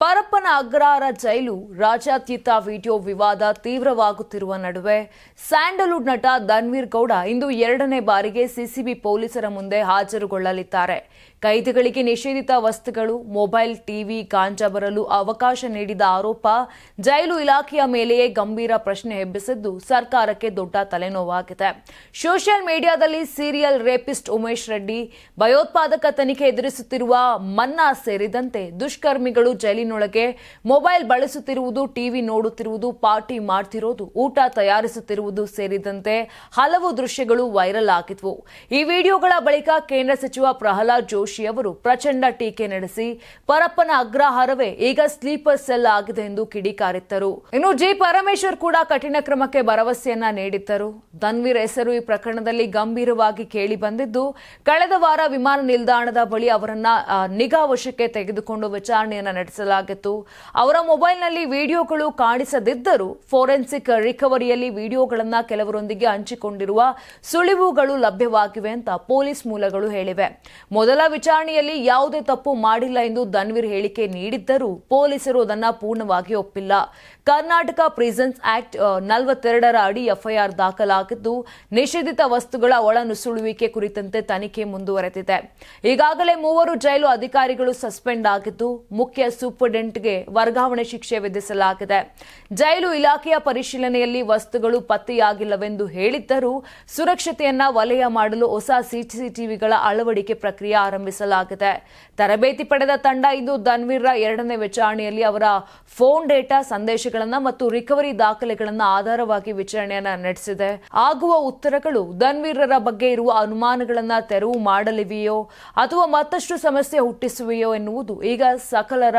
Parappana Agrahara jail. ರಾಜ್ಯಾತೀತ video ವಿವಾದ ತೀವ್ರವಾಗುತ್ತಿರುವ ನಡುವೆ ಸ್ಯಾಂಡಲ್ವುಡ್ ನಟ ಧನ್ವೀರ್ ಗೌಡ ಇಂದು ಎರಡನೇ ಬಾರಿಗೆ ಸಿಸಿಬಿ ಪೊಲೀಸರ ಮುಂದೆ ಹಾಜರುಗೊಳ್ಳಲಿದ್ದಾರೆ. ಕೈದಿಗಳಿಗೆ ನಿಷೇಧಿತ ವಸ್ತುಗಳು, ಮೊಬೈಲ್, ಟಿವಿ, ಗಾಂಜಾ ಬರಲು ಅವಕಾಶ ನೀಡಿದ ಆರೋಪ ಜೈಲು ಇಲಾಖೆಯ ಮೇಲೆಯೇ ಗಂಭೀರ ಪ್ರಶ್ನೆ ಎಬ್ಬಿಸಿದ್ದು ಸರ್ಕಾರಕ್ಕೆ ದೊಡ್ಡ ತಲೆನೋವಾಗಿದೆ. ಸೋಷಿಯಲ್ ಮೀಡಿಯಾದಲ್ಲಿ ಸೀರಿಯಲ್ ರೇಪಿಸ್ಟ್ ಉಮೇಶ್ ರೆಡ್ಡಿ ಭಯೋತ್ಪಾದಕ ತನಿಖೆ ಎದುರಿಸುತ್ತಿರುವ ಮನ್ನಾ ಸೇರಿದಂತೆ ದುಷ್ಕರ್ಮಿಗಳು ಜೈಲಿನೊಳಗೆ ಮೊಬೈಲ್ ಬಳಸುತ್ತಿರುವುದು, ಟಿವಿ ನೋಡುತ್ತಿರುವುದು, ಪಾರ್ಟಿ ಮಾಡ್ತಿರೋದು, ಊಟ ತಯಾರಿಸುತ್ತಿರುವುದು ಸೇರಿದಂತೆ ಹಲವು ದೃಶ್ಯಗಳು ವೈರಲ್ ಆಗಿದ್ವು. ಈ ವಿಡಿಯೋಗಳ ಬಳಿಕ ಕೇಂದ್ರ ಸಚಿವ ಪ್ರಹ್ಲಾದ್ ಜೋಶಿ ಅವರು ಪ್ರಚಂಡ ಟೀಕೆ ನಡೆಸಿ, ಪರಪ್ಪನ ಅಗ್ರಹಾರವೇ ಈಗ ಸ್ಲೀಪರ್ ಸೆಲ್ ಆಗಿದೆ ಎಂದು ಕಿಡಿಕಾರಿದ್ದರು ಇನ್ನು ಜಿ ಪರಮೇಶ್ವರ್ ಕೂಡ ಕಠಿಣ ಕ್ರಮಕ್ಕೆ ಭರವಸೆಯನ್ನ ನೀಡಿದ್ದರು. ಧನ್ವೀರ್ ಹೆಸರು ಈ ಪ್ರಕರಣದಲ್ಲಿ ಗಂಭೀರವಾಗಿ ಕೇಳಿ ಬಂದಿದ್ದು, ಕಳೆದ ವಾರ ವಿಮಾನ ನಿಲ್ದಾಣದ ಬಳಿ ಅವರನ್ನ ನಿಗಾ ವಶಕ್ಕೆ ತೆಗೆದುಕೊಂಡು ವಿಚಾರಣೆಯನ್ನ ನಡೆಸಲಾಗಿತ್ತು ಅವರ ಮೊಬೈಲ್ನಲ್ಲಿ ವಿಡಿಯೋಗಳು ಕಾಣಿಸದಿದ್ದರೂ ಫೋರೆನ್ಸಿಕ್ ರಿಕವರಿಯಲ್ಲಿ ವಿಡಿಯೋಗಳನ್ನು ಕೆಲವರೊಂದಿಗೆ ಹಂಚಿಕೊಂಡಿರುವ ಸುಳಿವುಗಳು ಲಭ್ಯವಾಗಿವೆ ಅಂತ ಪೊಲೀಸ್ ಮೂಲಗಳು ಹೇಳಿವೆ. ಮೊದಲ ವಿಚಾರಣೆಯಲ್ಲಿ ಯಾವುದೇ ತಪ್ಪು ಮಾಡಿಲ್ಲ ಎಂದು ಧನ್ವೀರ್ ಹೇಳಿಕೆ ನೀಡಿದ್ದರೂ ಪೊಲೀಸರು ಅದನ್ನ ಪೂರ್ಣವಾಗಿ ಒಪ್ಪಿಲ್ಲ. ಕರ್ನಾಟಕ ಪ್ರಿಸನ್ಸ್ ಆಕ್ಟ್ ನಲವತ್ತೆರಡರ ಅಡಿ ಎಫ್ಐಆರ್ ದಾಖಲಾಗಿದ್ದು, ನಿಷೇಧಿತ ವಸ್ತುಗಳ ಒಳನುಸುಳುವಿಕೆ ಕುರಿತಂತೆ ತನಿಖೆ ಮುಂದುವರೆದಿದೆ. ಈಗಾಗಲೇ ಮೂವರು ಜೈಲು ಅಧಿಕಾರಿಗಳು ಸಸ್ಪೆಂಡ್ ಆಗಿದ್ದು, ಮುಖ್ಯ ಸೂಪರಿಂಟೆಂಟ್ಗೆ ವರ್ಗಾವಣೆ ಶಿಕ್ಷೆ ವಿಧಿಸಲಾಗಿದೆ. ಜೈಲು ಇಲಾಖೆಯ ಪರಿಶೀಲನೆಯಲ್ಲಿ ವಸ್ತುಗಳು ಪತ್ತೆಯಾಗಿಲ್ಲವೆಂದು ಹೇಳಿದ್ದರೂ ಸುರಕ್ಷತೆಯನ್ನ ವಲಯ ಮಾಡಲು ಹೊಸ ಸಿಸಿಟಿವಿಗಳ ಅಳವಡಿಕೆ ಪ್ರಕ್ರಿಯೆ ಆರಂಭಿಸಲಾಗಿದೆ. ತರಬೇತಿ ಪಡೆದ ತಂಡ ಇಂದು ಧನ್ವೀರ್ರ ಎರಡನೇ ವಿಚಾರಣೆಯಲ್ಲಿ ಅವರ ಫೋನ್ ಡೇಟಾ ಸಂದೇಶಗಳನ್ನ ಮತ್ತು ರಿಕವರಿ ದಾಖಲೆಗಳನ್ನ ಆಧಾರವಾಗಿ ವಿಚಾರಣೆಯನ್ನ ನಡೆಸಿದೆ. ಆಗುವ ಉತ್ತರಗಳು ಧನ್ವೀರ್ರ ಬಗ್ಗೆ ಇರುವ ಅನುಮಾನಗಳನ್ನ ತೆರವು ಮಾಡಲಿವೆಯೋ ಅಥವಾ ಮತ್ತಷ್ಟು ಸಮಸ್ಯೆ ಹುಟ್ಟಿಸುವೆಯೋ ಎನ್ನುವುದು ಈಗ ಸಕಲರ